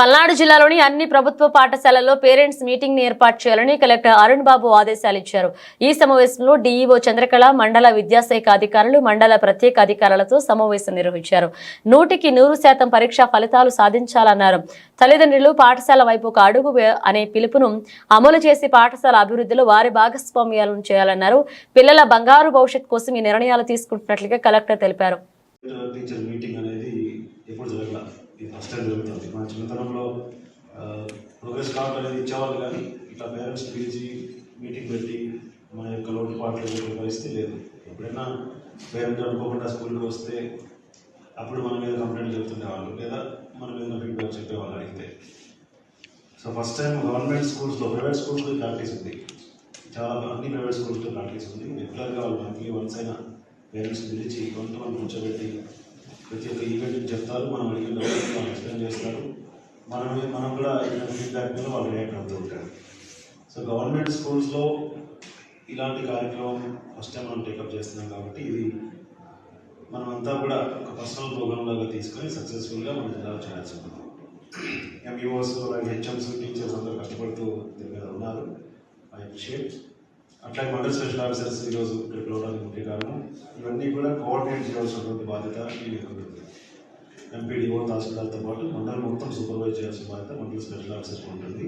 పల్నాడు జిల్లాలోని అన్ని ప్రభుత్వ పాఠశాలల్లో పేరెంట్స్ మీటింగ్ని ఏర్పాటు చేయాలని కలెక్టర్ అరుణ్ బాబు ఆదేశాలు ఇచ్చారు. ఈ సమావేశంలో డీఈఓ చంద్రకళ మండల విద్యాశాఖ అధికారులు మండల ప్రత్యేక అధికారులతో సమావేశం నిర్వహించారు. నూటికి నూరు శాతం పరీక్షా ఫలితాలు సాధించాలన్నారు. తల్లిదండ్రులు పాఠశాల వైపు ఒక అడుగు అనే పిలుపును అమలు చేసి పాఠశాల అభివృద్ధిలో వారి భాగస్వామ్యాలను చేయాలన్నారు. పిల్లల బంగారు భవిష్యత్ కోసం ఈ నిర్ణయాలు తీసుకుంటున్నట్లుగా కలెక్టర్ తెలిపారు టీచర్ మీటింగ్ అనేది ఎప్పుడు జరగల ఇది ఫస్ట్ టైం జరుగుతుంది మన చిన్నతనంలో ప్రోగ్రెస్ కార్డు అనేది ఇచ్చేవాళ్ళు కానీ ఇట్లా పేరెంట్స్ పిలిచి మీటింగ్ పెట్టి మన యొక్క లోటుపాట్లు పాటలు పరిస్థితి లేదు. ఎప్పుడైనా పేరెంట్ అనుకోకుండా స్కూల్కి వస్తే అప్పుడు మన మీద కంప్లైంట్ చెప్తుండేవాళ్ళు లేదా మన మీద ఫీడ్బ్యాక్ చెప్పేవాళ్ళు అడిగితే. సో ఫస్ట్ టైం గవర్నమెంట్ స్కూల్స్లో ప్రైవేట్ స్కూల్స్లో ప్రాక్టీస్ ఉంది. చాలా అన్ని ప్రైవేట్ స్కూల్స్లో ప్రాక్టీస్ ఉంది. రెగ్యులర్గా వాళ్ళు మంత్లీ వన్స్ అయినా పేరెంట్స్ పిలిచి కొంతమంది కూర్చోబెట్టి ప్రతి ఒక్క ఈవెంట్ చెప్తారు. మనం అడిగిన ఎక్స్ప్లెయిన్ చేస్తారు. మనం మనం కూడా ఇలాంటి ఫీడ్బ్యాక్ వాళ్ళు రియాక్ట్ అవుతూ ఉంటారు. సో గవర్నమెంట్ స్కూల్స్లో ఇలాంటి కార్యక్రమం ఫస్ట్ టైం మనం టేకప్ చేస్తున్నాం కాబట్టి ఇది మనమంతా కూడా ఒక పర్సనల్ ప్రోగ్రామ్ లాగా తీసుకొని సక్సెస్ఫుల్గా మన జిల్లాలో చేయాల్సి ఉంటుంది. ఎంఈఓస్ అలాగే హెచ్ఎంస్ టీచర్స్ అందరూ కష్టపడుతూ దీని మీద ఉన్నారు. ఐ అప్రిషియేట్ అట్లాగే మండల్ స్పెషల్ ఆఫీసర్స్ ఈరోజు ఇక్కడ రావడానికి ముఖ్య కారణం ఇవన్నీ కూడా కోఆర్డినేట్ చేయాల్సినటువంటి బాధ్యత ఈ ఉంటుంది ఎంపీడీఓ తహసీల్దార్తో పాటు మండలం మొత్తం సూపర్వైజ్ చేయాల్సిన బాధ్యత మండల స్పెషల్ ఆఫీసర్స్ ఉంటుంది.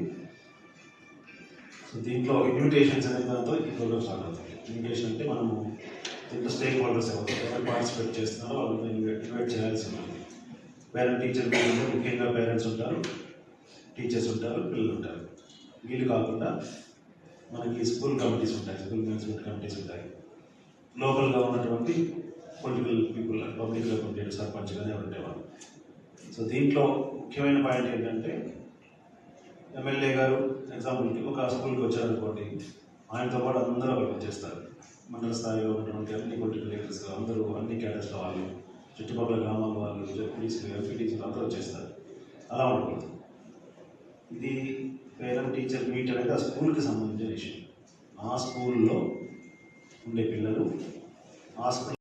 సో దీంట్లో ఇన్విటేషన్స్ అనే దాంతో ఈ ప్రోగ్రామ్ స్టార్ట్ అవుతుంది. ఇన్విటేషన్ అంటే మనము దీంట్లో స్టేక్ హోల్డర్స్ ఎవరు ఎవరు పార్టిసిపేట్ చేస్తున్నారో వాళ్ళని ఇన్వైట్ చేయాల్సి ఉంటుంది. పేరెంట్ టీచర్ ముఖ్యంగా పేరెంట్స్ ఉంటారు టీచర్స్ ఉంటారు పిల్లలు ఉంటారు. వీళ్ళు కాకుండా మనకి స్కూల్ కమిటీస్ ఉంటాయి. స్కూల్ మేనేజ్మెంట్ కమిటీస్ ఉంటాయి. లోకల్గా ఉన్నటువంటి పొలిటికల్ పీపుల్ పబ్లిక్లో రిప్రజెంటేటివ్ సర్పంచ్ కానీ ఎవరు ఉండేవాళ్ళు సో దీంట్లో ముఖ్యమైన పాయింట్ ఏంటంటే ఎమ్మెల్యే గారు ఎగ్జాంపుల్కి ఒక స్కూల్కి వచ్చారనుకోండి ఆయనతో పాటు అందరూ అక్కడ వచ్చేస్తారు మండల స్థాయిలో ఉన్నటువంటి అన్ని పొలిటికల్ లీడర్స్ అందరూ అన్ని క్యాడర్స్ల వాళ్ళు చుట్టుపక్కల గ్రామాల వాళ్ళు జడ్పీటీసీలు ఎంపీటీసీలు అందరూ వచ్చేస్తారు. అలా ఉండకూడదు. ఇది పేరెంట్ టీచర్ మీట్ అనేది ఆ స్కూల్కి సంబంధించిన విషయం. ఆ స్కూల్లో ఉండే పిల్లలు ఆ స్కూల్